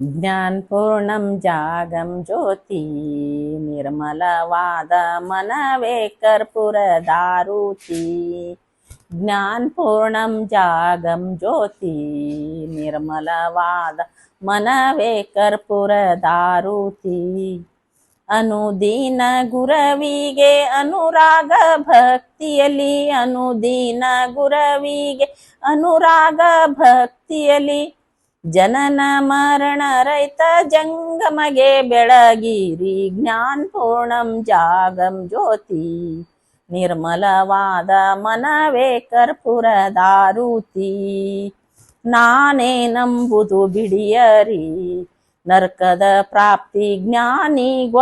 ಜ್ಞಾನಪೂರ್ಣ ಜಾಗಂ ಜ್ಯೋತಿ ನಿರ್ಮಲವಾದ ಮನವೇ ಕರ್ಪುರ ದಾರುತಿ ಜ್ಞಾನಪೂರ್ಣ ಜಾಗಂ ಜ್ಯೋತಿ ನಿರ್ಮಲವಾದ ಮನವೇ ಕರ್ಪುರ ದಾರುತಿ ಅನುದೀನ ಗುರವಿಗೆ ಅನುರಾಗ ಭಕ್ತಿಯಲಿ ಅನುದೀನ ಗುರವಿಗೆ ಅನುರಾಗ ಭಕ್ತಿಯಲಿ ಜನನ ಮರಣ ರೈತ ಜಂಗಮಗೆ ಬೆಳಗಿರಿ ಜ್ಞಾನಪೂರ್ಣಂ ಜಾಗಂ ಜ್ಯೋತಿ. ನಿರ್ಮಲವಾದ ಮನವೇ ಕರ್ಪೂರದಾರುತಿ ನಾನೇ ನಂಬುದು ಬಿಡಿಯರಿ, ನರ್ಕದ ಪ್ರಾಪ್ತಿ ಜ್ಞಾನಿಗೊಳಗೂಡಿರಿ.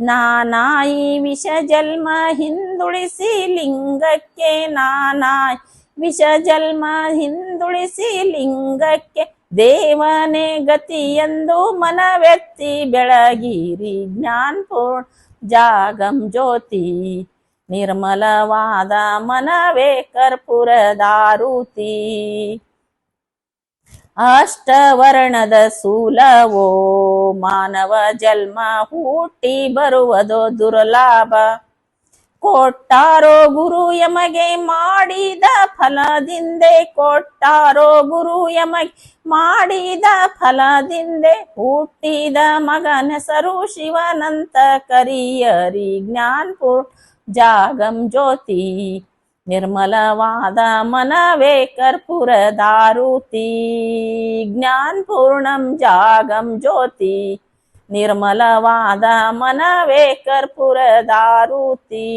ನಾನಾಯಿ ವಿಷ ಜನ್ಮ ಹಿಂದುಳಿಸಿ, ಲಿಂಗಕ್ಕೆ ನಾನಾಯಿ ವಿಷ ಜನ್ಮ ಹಿಂದುಳಿಸಿ ಲಿಂಗಕ್ಕೆ ದೇವನೇ ಗತಿಯೆಂದು ಮನವೆತ್ತಿ ಬೆಳಗಿರಿ ಜ್ಞಾನಪೂರ್ಣ ಜಾಗಂ ಜ್ಯೋತಿ. ನಿರ್ಮಲವಾದ ಮನವೇ ಕರ್ಪೂರದಾರುತಿ ಅಷ್ಟವರ್ಣದ ಸೂಲವೋ ಮಾನವ ಜನ್ಮ ಹುಟ್ಟಿ ಬರುವುದೋ ದುರ್ಲಾಭ. ಕೊಟ್ಟಾರೋ ಗುರು ಯಮಗೆ ಮಾಡಿದ ಫಲದಿಂದೆ, ಕೊಟ್ಟಾರೋ ಗುರು ಯಮಗೆ ಮಾಡಿದ ಫಲದಿಂದೆ ಹುಟ್ಟಿದ ಮಗನೆಸರು ಶಿವನಂತ ಕರಿಯರಿ ಜ್ಞಾನ್ಪುರ್ ಜಾಗಂ ಜ್ಯೋತಿ. ನಿರ್ಮಲವಾದ ಮನವೇ ಕರ್ಪೂರದಾರುತಿ ಜ್ಞಾನಪೂರ್ಣಂ ಜಾಗಂ ಜ್ಯೋತಿ. ನಿರ್ಮಲವಾದ ಮನವೇ ಕರ್ಪೂರದಾರುತಿ